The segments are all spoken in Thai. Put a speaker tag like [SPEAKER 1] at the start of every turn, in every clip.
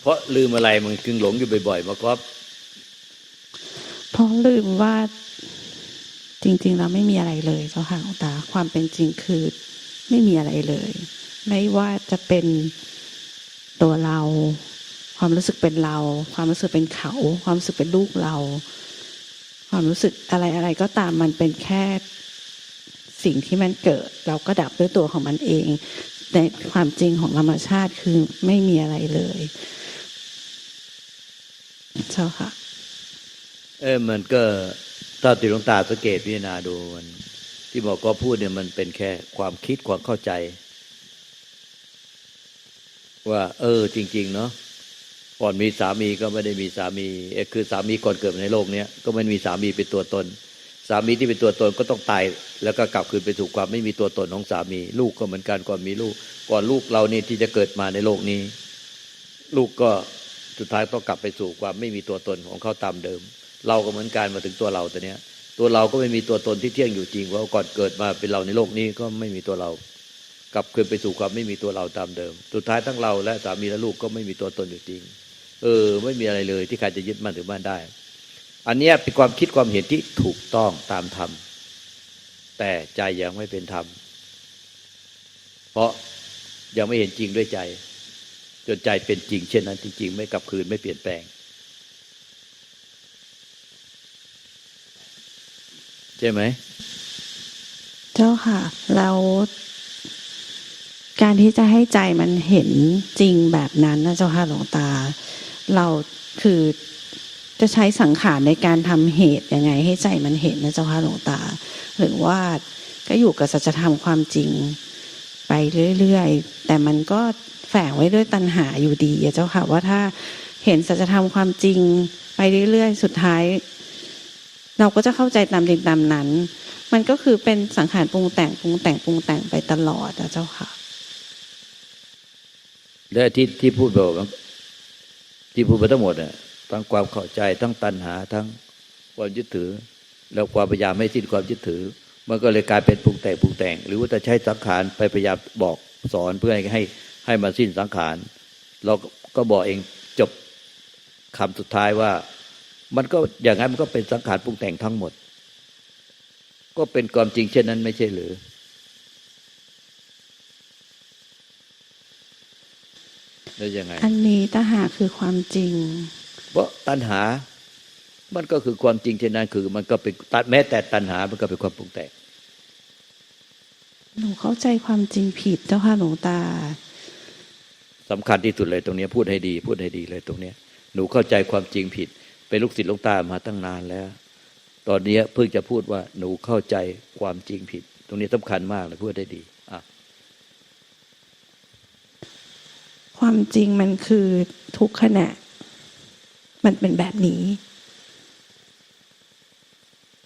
[SPEAKER 1] เพราะลืมอะไรมันจึงหลงอยู่บ่อยๆมาก๊อฟ
[SPEAKER 2] เพราะลืมว่าจริงๆแล้วไม่มีอะไรเลยเจ้าค่ะหลวงตาความเป็นจริงคือไม่มีอะไรเลย ไม่ว่าจะเป็น ตัวเรา ความรู้สึกเป็นเรา ความรู้สึกเป็นเขา ความรู้สึกเป็นลูกเรา ความรู้สึกอะไรอะไรก็ตามมันเป็นแค่สิ่งที่มันเกิด เราก็ดับด้วยตัวของมันเองแต่ความจริงของธรรมชาติคือไม่มีอะไรเลยเจ้าค่ะ
[SPEAKER 1] เออมันก็ถ้าติหลวงตาสังเกตพิจารณาดูมัน ที่บอกก็พูดเนี่ยมันเป็นแค่ความคิดความเข้าใจ ว่า เออ จริง ๆ เนาะก่อนมีสามีก็ไม่ได้มีสามีเอคือสามีก่อนเกิดในโลกเนี้ยก็ไม่มีสามีเป็นตัวตน สามีที่เป็นตัวตนก็ต้องตาย แล้วก็กลับคืนไปสู่ความไม่มีตัวตนของสามี ลูกก็เหมือนกันก่อนมีลูก ก่อนลูกเรานี่ที่จะเกิดมาในโลกนี้ ลูกก็สุดท้ายต้องกลับไปสู่ความไม่มีตัวตนของเขาตามเดิม เราก็เหมือนกันมาถึงตัวเราตัวเนี้ย ตัวเราก็ไม่มีตัวตนที่เที่ยงอยู่จริงเพราะก่อนเกิดมาเป็นเราในโลกนี้ก็ไม่มีตัวเรา กลับคืนไปสู่ความไม่มีตัวเราตามเดิม สุดท้ายทั้งเราและสามีและลูกก็ไม่มีตัวตนอยู่จริง เออ ไม่มีอะไรเลยที่ใครจะยึดมั่นถือมั่นได้ อันนี้เป็นความคิดความเห็นที่ถูกต้องตามธรรม แต่ใจยังไม่เป็นธรรม เพราะยังไม่เห็นจริงด้วยใจ จนใจเป็นจริง เช่นนั้นจริงๆไม่กลับคืนไม่เปลี่ยนแปลง ใช่ไหม
[SPEAKER 2] เจ้าค่ะแล้ว การที่จะให้ใจมันเห็นจริงแบบนั้นนะเจ้าค่ะหลวงตา เราคือจะใช้สังขารในการทำเหตุยังไง ให้ใจมันเห็นนะเจ้าค่ะหลวงตา หรือว่าก็อยู่กับสัจธรรมความจริง ไปเรื่อยๆ แต่มันก็แฝงไว้ด้วยตัณหาอยู่ดีอะเจ้าค่ะว่าถ้าเห็นสัจธรรมความจริง ไปเรื่อยๆ สุดท้าย เราก็จะเข้าใจตามจริงตามนั้น มันก็คือเป็นสังขารปรุงแต่งปรุงแต่งปรุงแต่งไปตลอดนะเจ้าค่ะ
[SPEAKER 1] และที่ที่พูดบอกที่พูดไปทั้งหมดน่ะทั้งความเข้าใจทั้งตัณหาทั้งความยึดถือ แล้วความพยายามไม่สิ้นความยึดถือ มันก็เลยกลายเป็นปรุงแต่งปรุงแต่ง หรือว่าจะใช้สังขารไปพยายามบอกสอนเพื่อให้ให้ให้มันสิ้นสังขาร เราก็บอกเองจบคำสุดท้ายว่า มันก็อย่างนั้นมันก็เป็นสังขารปรุงแต่งทั้งหมด ก็เป็นความจริงเช่นนั้นไม่ใช่หรือ แล้วยังไง
[SPEAKER 2] อันนี้ตาหากคือความจริง
[SPEAKER 1] เพราะตัณหา มันก็คือความจริงเช่นนั้นคือ มันก็เป็นตัดแม้แต่ตัณหา มันก็เป็นความปรุงแต่ง
[SPEAKER 2] หนูเข้าใจความจริงผิดเจ้าค่ะหลวงตา
[SPEAKER 1] สำคัญที่สุดเลยตรงเนี้ยพูดให้ดี พูดให้ดีเลยตรงเนี้ย หนูเข้าใจความจริงผิด เป็นลูกศิษย์หลวงตามาตั้งนานแล้ว ตอนเนี้ยเพิ่งจะพูดว่าหนูเข้าใจความจริงผิด ตรงนี้สำคัญมากเลยพูดได้ดีอะ
[SPEAKER 2] ความจริงมันคือทุกขณะ มันเป็นแบบนี้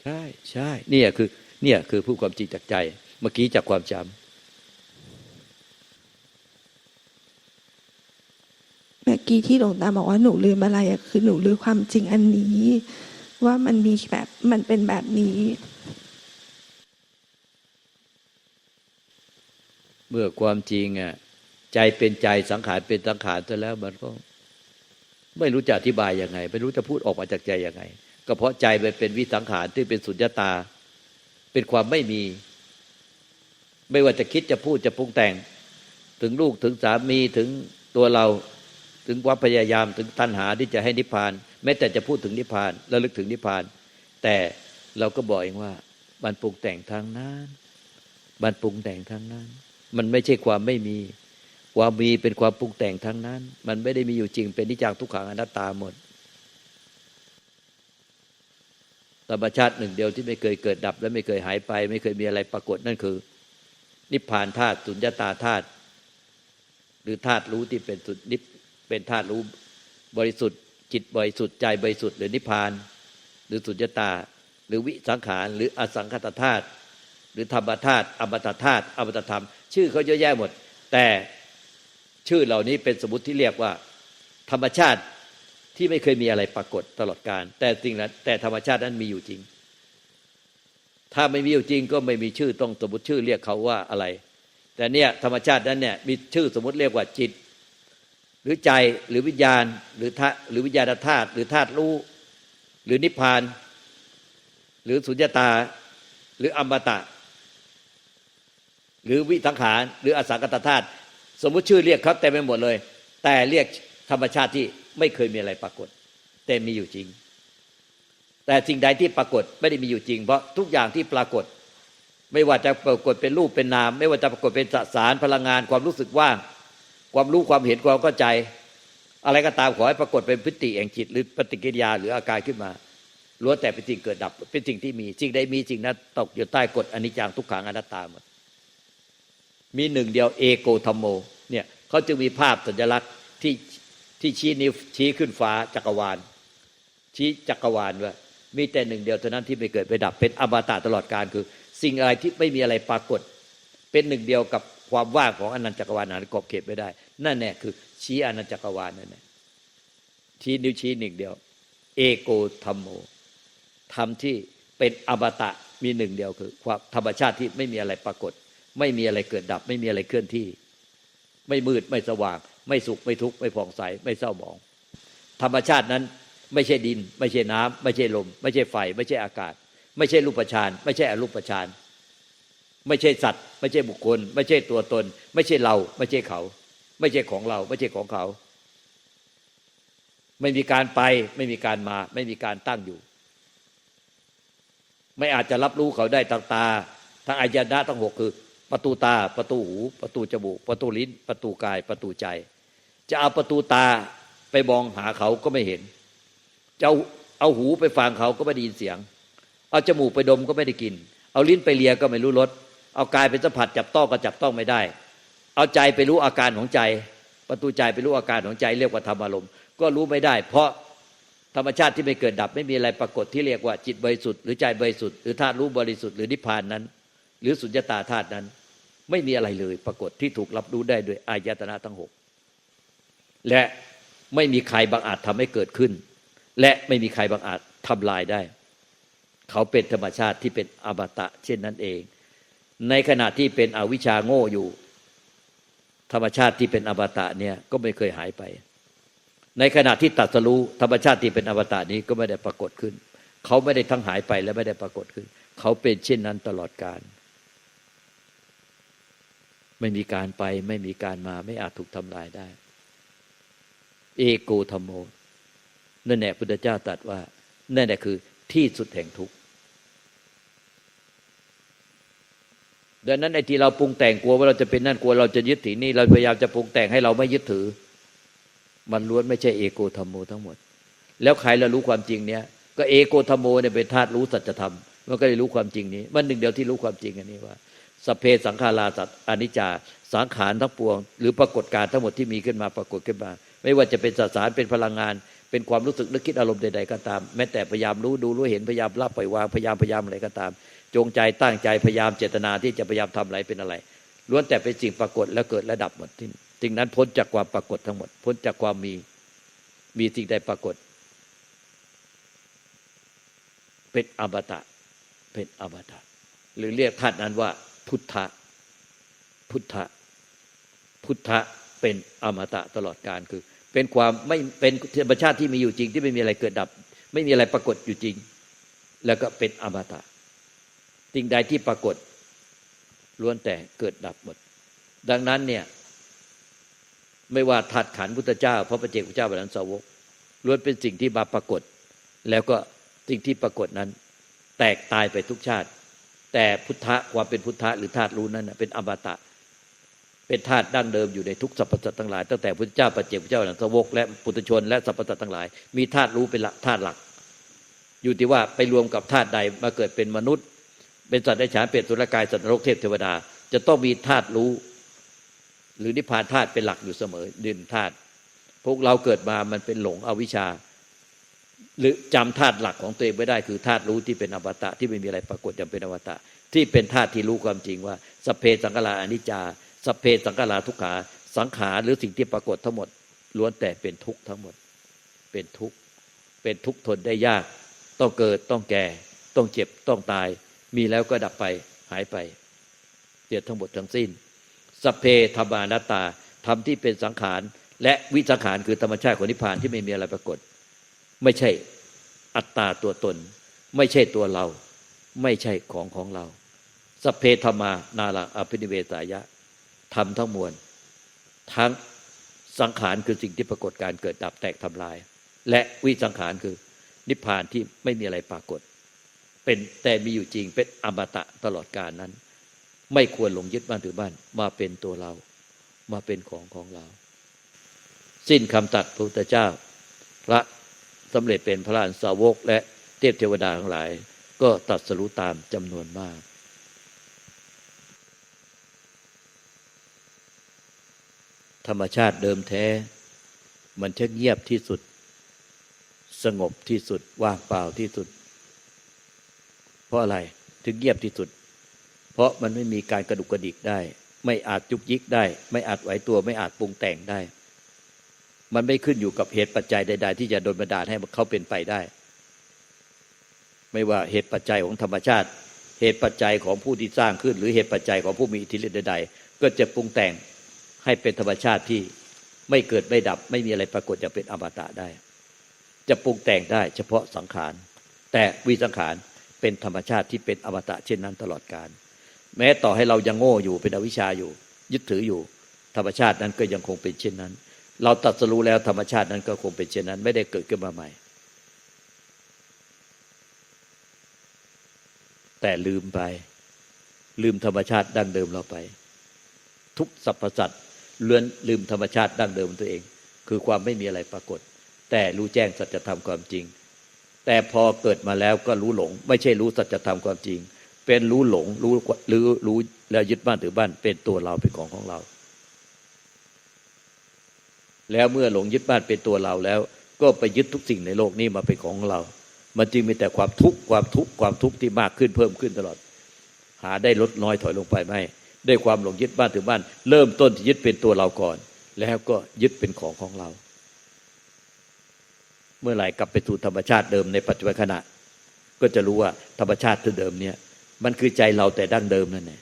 [SPEAKER 1] ใช่ใช่เนี่ยคือ เนี่ยคือพูดความจริงจากใจ เมื่อกี้จากความจำ
[SPEAKER 3] เมื่อกี้ที่หลวงตาบอกว่าหนูลืมอะไรอะคือหนูลืมความจริงอันนี้ ว่ามันมีแบบมันเป็นแบบนี้
[SPEAKER 1] เมื่อความจริงอะ ใจเป็นใจสังขารเป็นสังขารซะแล้วมันก็ ไม่รู้จะอธิบายยังไง ไม่รู้จะพูดออกมาจากใจยังไง ก็เพราะใจมันเป็นวิสังขารที่เป็นสุญญตา เป็นความไม่มี ไม่ว่าจะคิดจะพูดจะปรุงแต่ง ถึงลูกถึงสามีถึงตัวเราถึงความพยายามถึงตัณหาที่จะให้นิพพาน แม้แต่จะพูดถึงนิพพานระลึกถึงนิพพาน แต่เราก็บอกเองว่า มันปรุงแต่งทางนั้นมันปรุงแต่งทางนั้น มันไม่ใช่ความไม่มี ความมีเป็นความปรุงแต่งทั้งนั้น มันไม่ได้มีอยู่จริงเป็นนิจังทุกขังอนัตตาหมดธรรมชาติหนึ่งเดียวที่ไม่เคยเกิดดับและไม่เคยหายไป ไม่เคยมีอะไรปรากฏนั่นคือ นิพพานธาตุสุญญตาธาตุหรือธาตุรู้ที่เป็นสุดนิพเป็นธาตุรู้บริสุทธิ์จิตบริสุทธิ์ใจบริสุทธิ์หรือนิพพาน หรือสุญญตา หรือวิสังขาร หรืออสังคตธาตุหรือธรรมธาตุอมตธาตุอมตธรรม ชื่อเขาเยอะแยะหมด แต่ ชื่อเหล่านี้เป็นสมมติที่เรียกว่า ธรรมชาติที่ไม่เคยมีอะไรปรากฏตลอดการ แต่สิ่งนั้นแต่ธรรมชาตินั้นมีอยู่จริง ถ้าไม่มีอยู่จริงก็ไม่มีชื่อต้องสมมติชื่อเรียกเขาว่าอะไร แต่เนี่ยธรรมชาตินั้นเนี่ยมีชื่อสมมติเรียกว่าจิต หรือใจหรือวิญญาณ หรือธาหรือวิญญาณธาตุหรือธาตุรู้หรือนิพพาน หรือสุญญตา หรืออมตะ หรือวิสังขารหรืออสังกตธาตุ สมมุติชื่อเรียกเขาเต็มไปหมดเลย แต่เรียกธรรมชาติที่ไม่เคยมีอะไรปรากฏ แต่มีอยู่จริง แต่สิ่งใดที่ปรากฏไม่ได้มีอยู่จริง เพราะทุกอย่างที่ปรากฏ ไม่ว่าจะปรากฏเป็นรูปเป็นนาม ไม่ว่าจะปรากฏเป็นสสารพลังงาน ความรู้สึกว่างความรู้ความเห็นความเข้าใจ อะไรก็ตามขอให้ปรากฏเป็นพฤติแห่งจิต หรือปฏิกิริยาหรืออาการขึ้นมาล้วนแต่เป็นสิ่งเกิดดับ เป็นสิ่งที่มีสิ่งใดมีสิ่งนั้นตกอยู่ใต้กฎอนิจจังทุกขังอนัตตาหมดมีหนึ่งเดียวเอโกธรรมโม เนี่ยเขาจึงมีภาพสัญลักษณ์ที่ที่ชี้นิ้วชี้ขึ้นฟ้าจักรวาล ชี้จักรวาลว่ามีแต่หนึ่งเดียวเท่านั้นที่ไม่เกิดไม่ดับเป็นอมตะตลอดการคือ สิ่งอะไรที่ไม่มีอะไรปรากฏ เป็นหนึ่งเดียวกับความว่างของอนันตจักรวาลนั้นกอบเขตไม่ได้ นั่นแน่คือ ชี้อนันตจักรวาลนั่นแหละชี้นิ้วชี้หนึ่งเดียว เอโกธรรมโมธรรมที่เป็นอมตะมีหนึ่งเดียวคือ ความธรรมชาติที่ไม่มีอะไรปรากฏ ไม่มีอะไรเกิดดับ ไม่มีอะไรเคลื่อนที่ ไม่มืดไม่สว่าง ไม่สุขไม่ทุกข์ไม่ผ่องใสไม่เศร้าหมอง ธรรมชาตินั้นไม่ใช่ดิน ไม่ใช่น้ำไม่ใช่ลม ไม่ใช่ไฟ ไม่ใช่อากาศ ไม่ใช่รูปฌานไม่ใช่อรูปฌานไม่ใช่สัตว์ ไม่ใช่บุคคล ไม่ใช่ตัวตน ไม่ใช่เรา ไม่ใช่เขา ไม่ใช่ของเรา ไม่ใช่ของเขา ไม่มีการไป ไม่มีการมา ไม่มีการตั้งอยู่ ไม่อาจจะรับรู้เขาได้ทางตาทางอายนะทั้งหกคือ ประตูตา ประตูหู ประตูจมูก ประตูลิ้น ประตูกาย ประตูใจ จะเอาประตูตาไปมองหาเขาก็ไม่เห็น จะเอาเอาหูไปฟังเขาก็ไม่ได้ยินเสียง เอาจมูกไปดมก็ไม่ได้กิน เอาลิ้นไปเลียก็ไม่รู้รส เอากายไปสัมผัสจับต้องก็จับต้องไม่ได้ เอาใจไปรู้อาการของใจ ประตูใจไปรู้อาการของใจเรียกว่าธรรมอารมณ์ ก็รู้ไม่ได้ เพราะธรรมชาติที่ไม่เกิดดับไม่มีอะไรปรากฏที่เรียกว่าจิตบริสุทธิ์หรือใจบริสุทธิ์หรือธาตุรู้บริสุทธิ์หรือนิพพานนั้น หรือสุญญตาธาตุนั้น ไม่มีอะไรเลยปรากฏที่ถูกรับรู้ได้โดยอายตนะทั้งหกและไม่มีใครบางอาจทำให้เกิดขึ้น และไม่มีใครบางอาจทำลายได้ เขาเป็นธรรมชาติที่เป็นอมตะ เช่นนั้นเอง ในขณะที่เป็นอวิชชาโง่อยู่ ธรรมชาติที่เป็นอมตะเนี่ยก็ไม่เคยหายไป ในขณะที่ตัดสรู้ธรรมชาติที่เป็นอมตะนี้ก็ไม่ได้ปรากฏขึ้น เขาไม่ได้ทั้งหายไปและไม่ได้ปรากฏขึ้น เขาเป็นเช่นนั้นตลอดกาล ไม่มีการไปไม่มีการมาไม่อาจถูกทำลายได้ เอโกธรรมโมนั่นแหละพุทธเจ้าตรัสว่า นั่นแหละคือที่สุดแห่งทุกข์ดังนั้นไอ้ที่เราปรุงแต่งกลัวว่าเราจะเป็นนั่นกลัวเราจะยึดถือนี่ เราพยายามจะปรุงแต่งให้เราไม่ยึดถือ มันล้วนไม่ใช่เอโกธรรมโมทั้งหมด แล้วใครเรารู้ความจริงเนี้ยก็เอโกธรรมโมเนี่ยเป็นธาตุรู้สัจธรรมมันก็เลยรู้ความจริงนี้ มันหนึ่งเดียวที่รู้ความจริงอันนี้ว่า สเพสังขาราสัตอนิจจาสังขารทั้งปวง หรือปรากฏการทั้งหมดที่มีขึ้นมาปรากฏขึ้นมา ไม่ว่าจะเป็นสสารเป็นพลังงาน เป็นความรู้สึกนึกคิดอารมณ์ใดๆก็ตาม แม้แต่พยายามรู้ดูรู้เห็นพยายามละปล่อยวางพยายามพยายามอะไรก็ตาม จงใจตั้งใจพยายามเจตนาที่จะพยายามทำอะไรเป็นอะไรล้วนแต่เป็นสิ่งปรากฏแล้วเกิดและดับหมดที่สิ่งนั้นพ้นจากความปรากฏทั้งหมด พ้นจากความมีมีสิ่งใดปรากฏ เป็นอมตะเป็นอมตะหรือเรียกธาตุนั้นว่า พุทธะพุทธะพุทธะเป็นอมตะตลอดการคือ เป็นความไม่เป็นธรรมชาติที่มีอยู่จริง ที่ไม่มีอะไรเกิดดับ ไม่มีอะไรปรากฏอยู่จริง แล้วก็เป็นอมตะสิ่งใดที่ปรากฏล้วนแต่เกิดดับหมด ดังนั้นเนี่ยไม่ว่าถัดขันพุทธเจ้า พระประเจกพุทธเจ้าบรรสาวกล้วนเป็นสิ่งที่มาปรากฏ แล้วก็สิ่งที่ปรากฏนั้น แตกตายไปทุกชาติ แต่พุทธะความเป็นพุทธะหรือธาตุรู้นั้นเป็นอมตะ เป็นธาตุดั้งเดิมอยู่ในทุกสรรพสัตว์ทั้งหลายตั้งแต่พุทธเจ้าปัจเจกพุทธเจ้าหลังสวกและปุถุชนและสรรพสัตว์ทั้งหลาย มีธาตุรู้เป็นธาตุหลัก อยู่ที่ว่าไปรวมกับธาตุใดมาเกิดเป็นมนุษย์ เป็นสัตว์ได้ฉานเปรตสุรกายสัตว์นรกเทพเทวดา จะต้องมีธาตุรู้ หรือนิพพานธาตุเป็นหลักอยู่เสมอดินธาตุพวกเราเกิดมามันเป็นหลงอวิชชา หรือจำธาตุหลักของตัวเองไม่ได้คือธาตุรู้ที่เป็นอมตะที่ไม่มีอะไรปรากฏอย่างเป็นอมตะ ที่เป็นธาตุที่รู้ความจริงว่าสเพสังขาราอนิจจาสเพสังขาราทุกขาสังขารหรือสิ่งที่ปรากฏทั้งหมดล้วนแต่เป็นทุกข์ทั้งหมด เป็นทุกข์เป็นทุกข์ทนได้ยาก ต้องเกิดต้องแก่ ต้องเจ็บต้องตาย มีแล้วก็ดับไปหายไปเดียทั้งหมดทั้งสิ้นสเพธรรมานัตาธรรมที่เป็นสังขาร และวิสังขารคือธรรมชาติของนิพพานที่ไม่มีอะไรปรากฏ ไม่ใช่อัตตาตัวตน ไม่ใช่ตัวเรา ไม่ใช่ของของเราสพเพธรรมานาลังอภินิเวสายะธรรมทั้งมวล ทั้งสังขารคือสิ่งที่ปรากฏการเกิดดับแตกทำลาย และวิสังขารคือนิพพานที่ไม่มีอะไรปรากฏ เป็นแต่มีอยู่จริงเป็นอมตะตลอดกาลนั้น ไม่ควรหลงยึดบ้านถือบ้านมาเป็นตัวเรา มาเป็นของของเรา สิ้นคำตัดพระพุทธเจ้า พระ สำเร็จเป็นพระอรหันสาวก และเทพเทวดาทั้งหลาย ก็ตัดสรู้ตามจำนวนมากธรรมชาติเดิมแท้ มันจะเงียบที่สุด สงบที่สุด ว่างเปล่าที่สุด เพราะอะไรถึงเงียบที่สุด เพราะมันไม่มีการกระดุกกระดิกได้ ไม่อาจยุกยิกได้ ไม่อาจไหวตัว ไม่อาจปรุงแต่งได้ มันไม่ขึ้นอยู่กับเหตุปัจจัยใด ๆ ที่จะโดนบันดาลให้เขาเป็นไปได้ ไม่ว่าเหตุปัจจัยของธรรมชาติ เหตุปัจจัยของผู้ที่สร้างขึ้น หรือเหตุปัจจัยของผู้มีอิทธิฤทธิ์ใด ๆ ก็จะปรุงแต่งให้เป็นธรรมชาติที่ไม่เกิดไม่ดับ ไม่มีอะไรปรากฏจะเป็นอมตะได้ จะปรุงแต่งได้เฉพาะสังขาร แต่วิสังขารเป็นธรรมชาติที่เป็นอมตะเช่นนั้นตลอดกาลแม้ต่อให้เรายังโง่อยู่เป็นอวิชชาอยู่ ยึดถืออยู่ ธรรมชาตินั้นก็ยังคงเป็นเช่นนั้น เราตัดสรู้แล้วธรรมชาตินั้นก็คงเป็นเช่นนั้น ไม่ได้เกิดขึ้นมาใหม่ แต่ลืมไป ลืมธรรมชาติดั้งเดิมเราไป ทุกสรรพสัตว์เลือนลืมธรรมชาติดั้งเดิมตัวเอง คือความไม่มีอะไรปรากฏ แต่รู้แจ้งสัจธรรมความจริง แต่พอเกิดมาแล้วก็รู้หลง ไม่ใช่รู้สัจธรรมความจริง เป็นรู้หลงรู้หรือรู้แล้วยึดบ้านถือบ้านเป็นตัวเราเป็นของของเรา แล้วเมื่อหลงยึดบ้านเป็นตัวเราแล้ว ก็ไปยึดทุกสิ่งในโลกนี้มาเป็นของเรา มันจึงมีแต่ความทุกข์ความทุกข์ความทุกข์ที่มากขึ้นเพิ่มขึ้นตลอด หาได้ลดน้อยถอยลงไปไม่ด้วยความหลงยึดบ้านถือบ้าน เริ่มต้นที่ยึดเป็นตัวเราก่อน แล้วก็ยึดเป็นของของเรา เมื่อไหร่กลับไปสู่ธรรมชาติเดิมในปัจจุบันขณะ ก็จะรู้ว่าธรรมชาติที่เดิมเนี่ย มันคือใจเราแต่ดั้งเดิมนั่นแหละ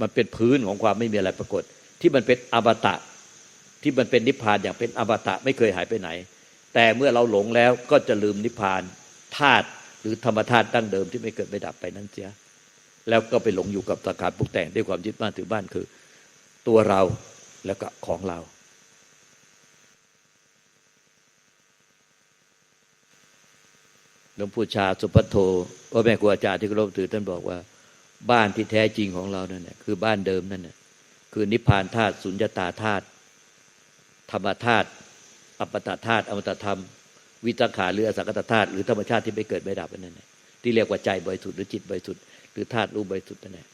[SPEAKER 1] มันเป็นพื้นของความไม่มีอะไรปรากฏ ที่มันเป็นอมตะ ที่มันเป็นนิพพานอย่างเป็นอมตะไม่เคยหายไปไหน แต่เมื่อเราหลงแล้วก็จะลืมนิพพานธาตุหรือธรรมธาตุดั้งเดิมที่ไม่เกิดไม่ดับไปนั้นเสียแล้วก็ไปหลงอยู่กับสังขารปรุงแต่งด้วยความยึดบ้านถือบ้านคือ ตัวเราแล้วก็ของเรา หลวงปู่ชาสุพัทโทพ่อแม่ครูอาจารย์ที่เคารพถือท่านบอกว่า บ้านที่แท้จริงของเรานั่นแหละคือบ้านเดิมนั่นแหละคือนิพพานธาตุสุญญตาธาตุ ธรรมธาตุอัปปตธาตุอมตธรรม วิตขาหรืออสังกตธาตุหรือธรรมชาติที่ไม่เกิดไม่ดับนั่นแหละที่เรียกว่าใจบริสุทธิ์หรือจิตบริสุทธิ์หรือธาตุรู้บริสุทธิ์นั่นแหละ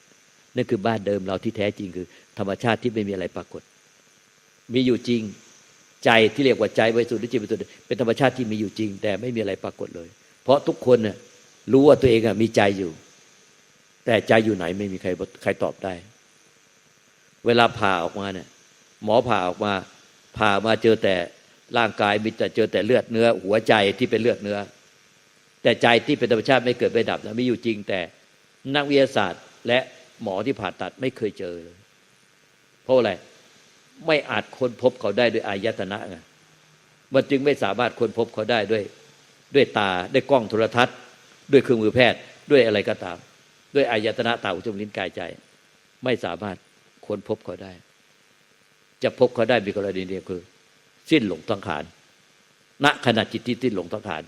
[SPEAKER 1] นั่นคือบ้านเดิมเราที่แท้จริงคือ ธรรมชาติที่ไม่มีอะไรปรากฏ มีอยู่จริงใจที่เรียกว่าใจบริสุทธิ์หรือจิตบริสุทธิ์เป็นธรรมชาติที่มีอยู่จริง แต่ไม่มีอะไรปรากฏเลย เพราะทุกคนน่ยรู้ว่าตัวเองอะมีใจอยู่ แต่ใจอยู่ไหนไม่มีใครใครตอบได้ เวลาผ่าออกมาเนี่ยหมอผ่าออกมา ผ่ามาเจอแต่ร่างกายมีแต่เจอแต่เลือดเนื้อ หัวใจที่เป็นเลือดเนื้อ แต่ใจที่เป็นธรรมชาติไม่เกิดไม่ดับนะมีอยู่จริงแต่นักวิทยาศาสตร์ และหมอที่ผ่าตัดไม่เคยเจอเลย เพราะอะไรไม่อาจค้นพบเขาได้ด้วยอายตนะไงมันจึงไม่สามารถค้นพบเขาได้ด้วย ด้วยตาด้วยกล้องโทรทัศน์ ด้วยเครื่องมือแพทย์ด้วยอะไรก็ตาม ด้วยอายตนะตาหูจมูกลิ้นกายใจ ไม่สามารถค้นพบเขาได้ จะพบเขาได้มีกรณีเดียวคือ สิ้นหลงสังขารณขณะจิตที่สิ้นหลงสังขาร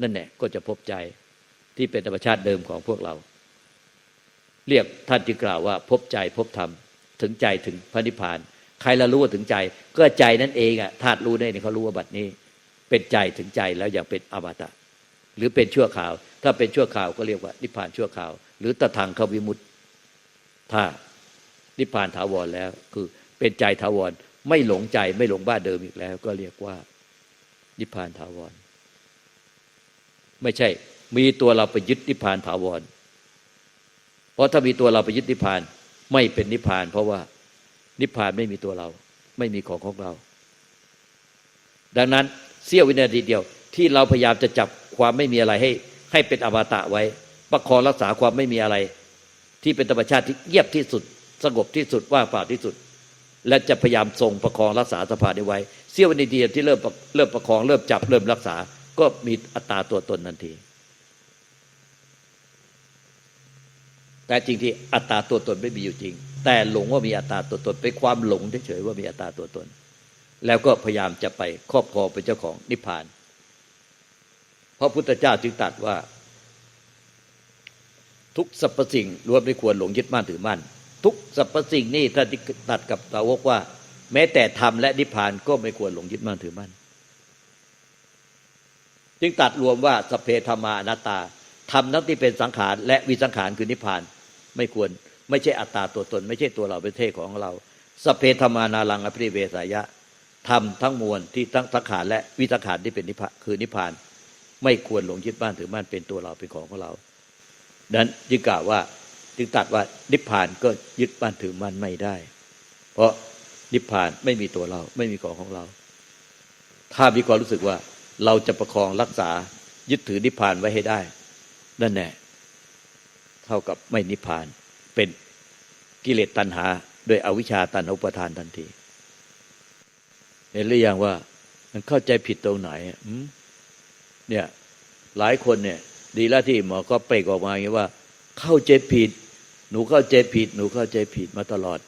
[SPEAKER 1] นั่นแหละก็จะพบใจที่เป็นธรรมชาติเดิมของพวกเรา เรียกท่านที่กล่าวว่า พบใจพบธรรมถึงใจถึงพระนิพพาน ใครละรู้ว่าถึงใจ ก็ใจนั่นเองอะธาตุรู้ได้เนี่ยเขารู้ว่าบัดนี้ เป็นใจถึงใจแล้วอย่างเป็นอมตะ หรือเป็นชั่วข่าว ถ้าเป็นชั่วข่าวก็เรียกว่านิพพานชั่วข่าว หรือตะทางเขาวิมุตถ้านิพพานถาวรแล้วคือ เป็นใจถาวร ไม่หลงใจไม่หลงบ้านเดิมอีกแล้ว ก็เรียกว่า นิพพานถาวร ไม่ใช่ มีตัวเราไปยึดนิพพานถาวร เพราะถ้ามีตัวเราไปยึดนิพพาน ไม่เป็นนิพพาน เพราะว่า นิพพานไม่มีตัวเรา ไม่มีของของเรา ดังนั้นเสี้ยววินาทีเดียว ที่เราพยายามจะจับความไม่มีอะไรให้ ให้เป็นอมตะไว้ ประคองรักษาความไม่มีอะไร ที่เป็นธรรมชาติที่เงียบที่สุด สงบที่สุดว่างเปล่าที่สุด และจะพยายามทรงประคองรักษาสภาพนี้ไว้ เสี้ยววินาทีเดียวที่เริ่มเริ่มประคองเริ่มจับเริ่มรักษา ก็มีอัตตาตัวตนทันที แต่จริงที่อัตตาตัวตนไม่มีอยู่จริง แต่หลงว่ามีอัตตาตัวตนเป็นความหลงเฉยๆว่ามีอัตตาตัวตน แล้วก็พยายามจะไปครอบครองเป็นเจ้าของนิพพาน เพราะพุทธเจ้าจึงตรัสว่า ทุกสรรพสิ่งล้วนไม่ควรหลงยึดมั่นถือมั่น ทุกสรรพสิ่งนี่ถ้าที่ตัดกับสาวกว่า แม้แต่ธรรมและนิพพานก็ไม่ควรหลงยึดมั่นถือมั่นจึงตัดรวมว่าสเพธรรมานัตาธรรมนั้นที่เป็นสังขารและวิสังขารคือนิพพาน ไม่ควรไม่ใช่อัตตาตัวตน ไม่ใช่ตัวเราเป็นเทศของเราสเพธรรมานาลังอภิเวสายะธรรมทั้งมวลที่ทั้งสังขารและวิสังขารที่เป็นนิพพานคือนิพพาน ไม่ควรหลงยึดบ้านถือมั่นเป็นตัวเราเป็นของของเราดังนั้นจึงกล่าวว่า จึงตัดว่านิพพานก็ยึดบ้านถือมั่นไม่ได้ เพราะนิพพานไม่มีตัวเรา ไม่มีของของเรา ถ้ามีความรู้สึกว่าเราจะประคองรักษายึดถือนิพพานไว้ให้ได้ นั่นแน่เท่ากับไม่นิพพานเป็นกิเลสตัณหาโดยอวิชชาตัณหาอุปทานทันทีเห็นหรือยังว่ามันเข้าใจผิดตรงไหนอืมเนี่ย หลายคนเนี่ย ดีแล้วที่หมอก็เปรกออกมาอย่างนี้ว่า เข้าใจผิด หนูเข้าใจผิด หนูเข้าใจผิดมาตลอด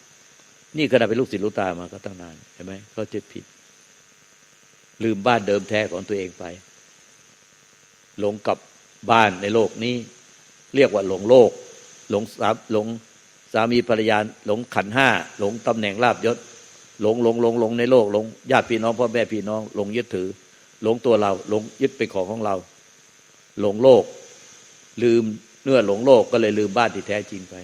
[SPEAKER 1] นี่ขณะเป็นลูกศิษย์ลูกตามาก็ตั้งนานเห็นไหมเข้าใจผิด ลืมบ้านเดิมแท้ของตัวเองไป หลงกับบ้านในโลกนี้ เรียกว่าหลงโลก หลงสามหลงสามีภรรยาหลงขันห้าหลงตำแหน่งลาบยศ หลงหลงหลงหลงในโลกหลงญาติพี่น้องพ่อแม่พี่น้องหลงยึดถือ หลงตัวเราหลงยึดเป็นของของเรา หลงโลก ลืม เนื้อหลงโลกก็เลยลืมบ้านที่แท้จริงไป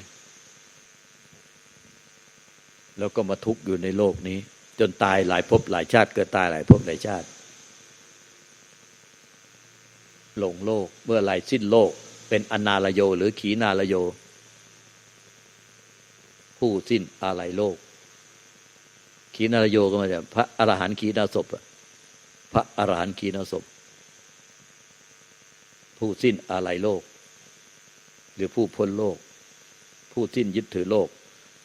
[SPEAKER 1] แล้วก็มาทุกข์อยู่ในโลกนี้ จนตายหลายภพหลายชาติเกิดตายหลายภพหลายชาติ หลงโลกเมื่อไหรสิ้นโลก เป็นอนาลโยหรือขีนาลโย ผู้สิ้นอะไรโลก ขีนาลโยก็มาจากพระอรหันต์ขีนาศพอะพระอรหันต์ขีนาศพผู้สิ้นอะไรโลก หรือผู้พ้นโลก ผู้สิ้นยึดถือโลก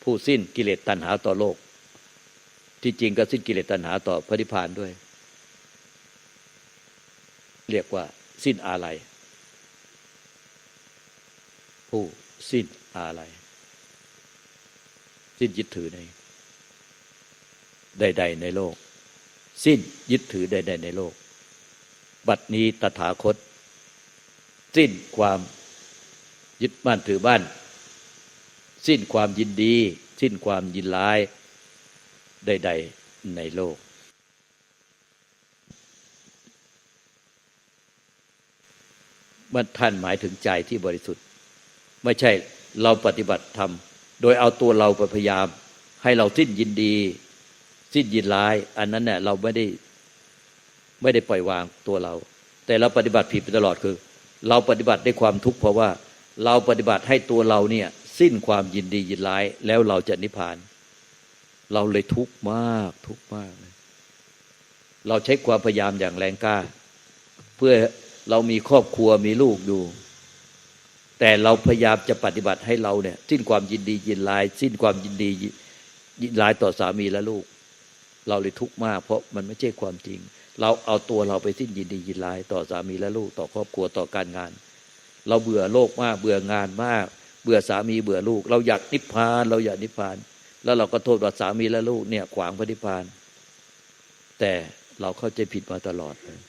[SPEAKER 1] ผู้สิ้นกิเลสตัณหาต่อโลก ที่จริงก็สิ้นกิเลสตัณหาต่อพระนิพพานด้วย เรียกว่าสิ้นอะไร ผู้สิ้นอะไร สิ้นยึดถือใน ใด ๆ ในโลก สิ้นยึดถือใด ๆ ในโลก บัดนี้ตถาคต สิ้นความ ยึดมั่นถือมั่นสิ้นความยินดี สิ้นความยินร้ายใดๆในโลก มันท่านหมายถึงใจที่บริสุทธิ์ ไม่ใช่เราปฏิบัติธรรมโดยเอาตัวเราไปพยายาม ให้เราสิ้นยินดี สิ้นยินร้าย อันนั้นเนี่ยเราไม่ได้ไม่ได้ปล่อยวางตัวเรา แต่เราปฏิบัติผิดไปตลอดคือ เราปฏิบัติด้วยความทุกข์เพราะว่า เราปฏิบัติให้ตัวเราเนี่ย สิ้นความยินดียินร้าย แล้วเราจะนิพพาน เราเลยทุกข์มากทุกข์มากเลยเราใช้ความพยายามอย่างแรงกล้า เพื่อเรามีครอบครัวมีลูกอยู่ แต่เราพยายามจะปฏิบัติให้เราเนี่ย สิ้นความยินดียินร้าย สิ้นความยินดียินร้ายต่อสามีและลูก เราเลยทุกข์มาก เพราะมันไม่ใช่ความจริง เราเอาตัวเราไปสิ้นยินดียินร้าย ต่อสามีและลูก ต่อครอบครัวต่อการงาน เราเบื่อโลกมาก เบื่องานมาก เบื่อสามีเบื่อลูก เราอยากนิพพาน เราอยากนิพพาน แล้วเราก็โทษว่าสามีและลูกเนี่ยขวางพระนิพพาน แต่เราเข้าใจผิดมาตลอดเลย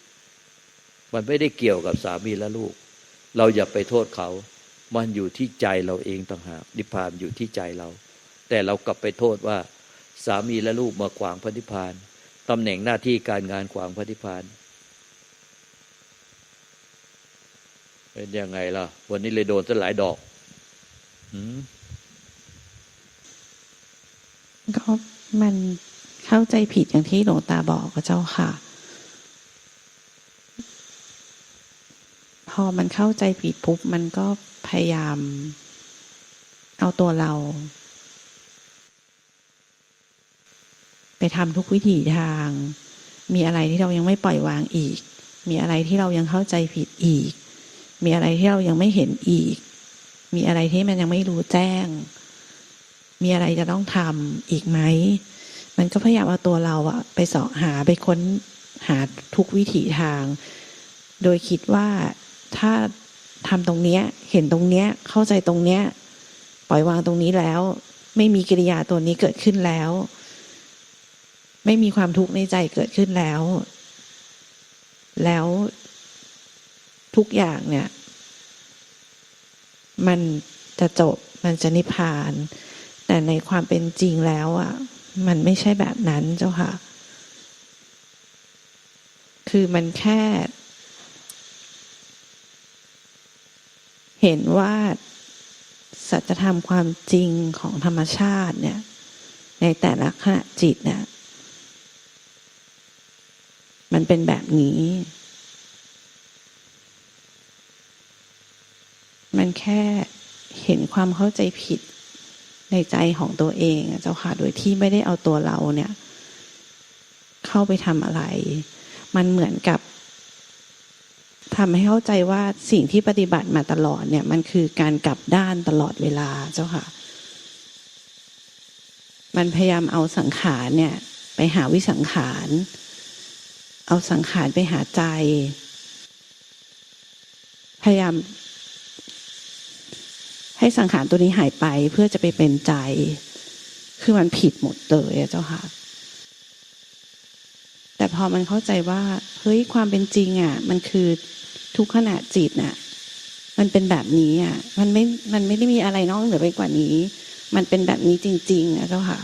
[SPEAKER 1] มันไม่ได้เกี่ยวกับสามีและลูก เราอย่าไปโทษเขา มันอยู่ที่ใจเราเองต่างหากนิพพานอยู่ที่ใจเรา แต่เรากลับไปโทษว่า สามีและลูกมาขวางพระนิพพานตำแหน่งหน้าที่การงานขวางพระนิพพาน เป็นยังไงล่ะ วันนี้เลยโดนซะหลายดอกอืม
[SPEAKER 2] ก็มันเข้าใจผิดอย่างที่หลวงตาบอกกับเจ้าค่ะ พอมันเข้าใจผิดปุ๊บมันก็พยายาม เอาตัวเรา ไปทำทุกวิถีทาง มีอะไรที่เรายังไม่ปล่อยวางอีก มีอะไรที่เรายังเข้าใจผิดอีก มีอะไรที่เรายังไม่เห็นอีก มีอะไรที่มันยังไม่รู้แจ้ง มีอะไรจะต้องทำอีกไหม มันก็พยายามเอาตัวเราอะไปสาะหาไปค้นหาทุกวิถีทาง โดยคิดว่าถ้าทำตรงเนี้ย เห็นตรงเนี้ย เข้าใจตรงเนี้ย ปล่อยวางตรงนี้แล้ว ไม่มีกิริยาตัวนี้เกิดขึ้นแล้ว ไม่มีความทุกข์ในใจเกิดขึ้นแล้ว แล้ว ทุกอย่างเนี่ย มันจะจบมันจะนิพพาน แต่ในความเป็นจริงแล้วอะ มันไม่ใช่แบบนั้นเจ้าค่ะ คือมันแค่ เห็นว่าสัจธรรมความจริงของธรรมชาติเนี่ย ในแต่ละขณะจิตเนี่ยมันเป็นแบบนี้ มันแค่เห็นความเข้าใจผิดในใจของตัวเองเจ้าค่ะ โดยที่ไม่ได้เอาตัวเราเนี่ย เข้าไปทำอะไร มันเหมือนกับทำให้เข้าใจว่าสิ่งที่ปฏิบัติมาตลอดเนี่ย มันคือการกลับด้านตลอดเวลาเจ้าค่ะ มันพยายามเอาสังขารเนี่ย ไปหาวิสังขาร เอาสังขารไปหาใจ พยายาม ให้สังขารตัวนี้หายไปเพื่อจะไปเป็นใจ คือมันผิดหมดเลยเจ้าค่ะ แต่พอมันเข้าใจว่า เฮ้ยความเป็นจริงอะ มันคือทุกขณะจิตน่ะ มันเป็นแบบนี้อะ มันไม่ มันไม่ได้มีอะไรนอกเหนือไปกว่านี้ มันเป็นแบบนี้จริงๆนะเจ้าค่ะ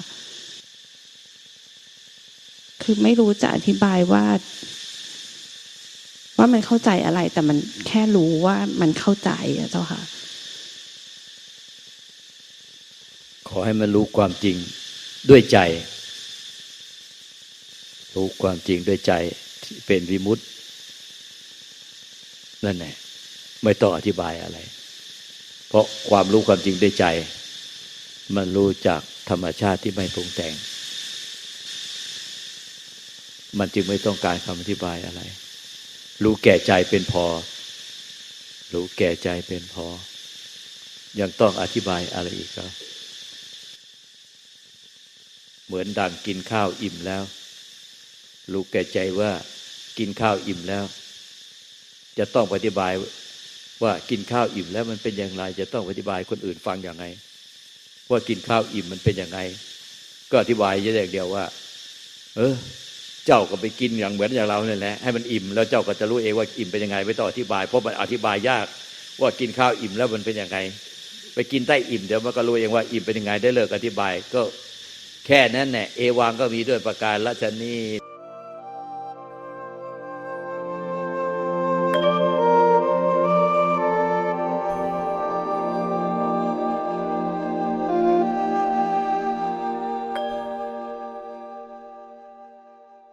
[SPEAKER 2] คือไม่รู้จะอธิบายว่า ว่ามันเข้าใจอะไร แต่มันแค่รู้ว่ามันเข้าใจอะเจ้าค่ะ
[SPEAKER 1] ขอให้มันรู้ความจริงด้วยใจ รู้ความจริงด้วยใจที่เป็นวิมุตตินั่นแหละไม่ต้องอธิบายอะไร เพราะความรู้ความจริงด้วยใจ มันรู้จากธรรมชาติที่ไม่ปรุงแต่ง มันจึงไม่ต้องการคำอธิบายอะไร รู้แก่ใจเป็นพอ รู้แก่ใจเป็นพอ ยังต้องอธิบายอะไรอีกครับ เหมือนดังกินข้าวอิ่มแล้ว รู้แก่ใจว่ากินข้าวอิ่มแล้ว จะต้องอธิบายว่ากินข้าวอิ่มแล้วมันเป็นอย่างไร จะต้องอธิบายคนอื่นฟังอย่างไง ว่ากินข้าวอิ่มมันเป็นอย่างไง ก็อธิบายอย่างเดียวว่า เออ เจ้าก็ไปกินอย่างเหมือนอย่างเราเนี่ยแหละให้มันอิ่มแล้วเจ้าก็จะรู้เองว่าอิ่มเป็นยังไงไม่ต้องอธิบายเพราะมันอธิบายยากว่ากินข้าวอิ่มแล้วมันเป็นยังไง ไปกินใต้อิ่มเดี๋ยวมันก็รู้เองว่าอิ่มเป็นยังไงได้เลิกอธิบายก็ แค่นั้นแหละเอวังก็มีด้วยประการละชนี